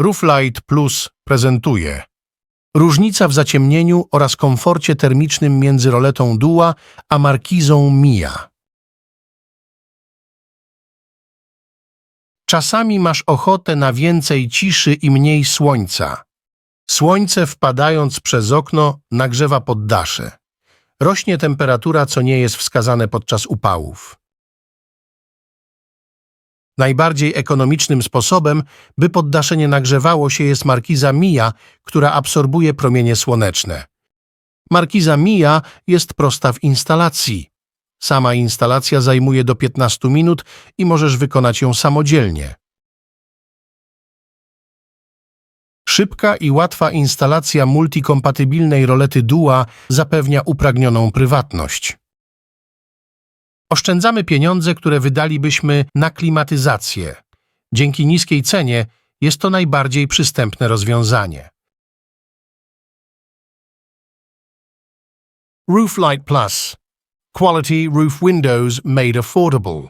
Rooflight Plus prezentuje Różnica w zaciemnieniu oraz komforcie termicznym między roletą Dua a markizą Mia. Czasami masz ochotę na więcej ciszy i mniej słońca. Słońce wpadając przez okno nagrzewa poddasze. Rośnie temperatura, co nie jest wskazane podczas upałów. Najbardziej ekonomicznym sposobem, by poddasze nie nagrzewało się, jest markiza Mia, która absorbuje promienie słoneczne. Markiza Mia jest prosta w instalacji. Sama instalacja zajmuje do 15 minut i możesz wykonać ją samodzielnie. Szybka i łatwa instalacja multikompatybilnej rolety Dua zapewnia upragnioną prywatność. Oszczędzamy pieniądze, które wydalibyśmy na klimatyzację. Dzięki niskiej cenie jest to najbardziej przystępne rozwiązanie. Rooflight Plus Quality roof windows made affordable.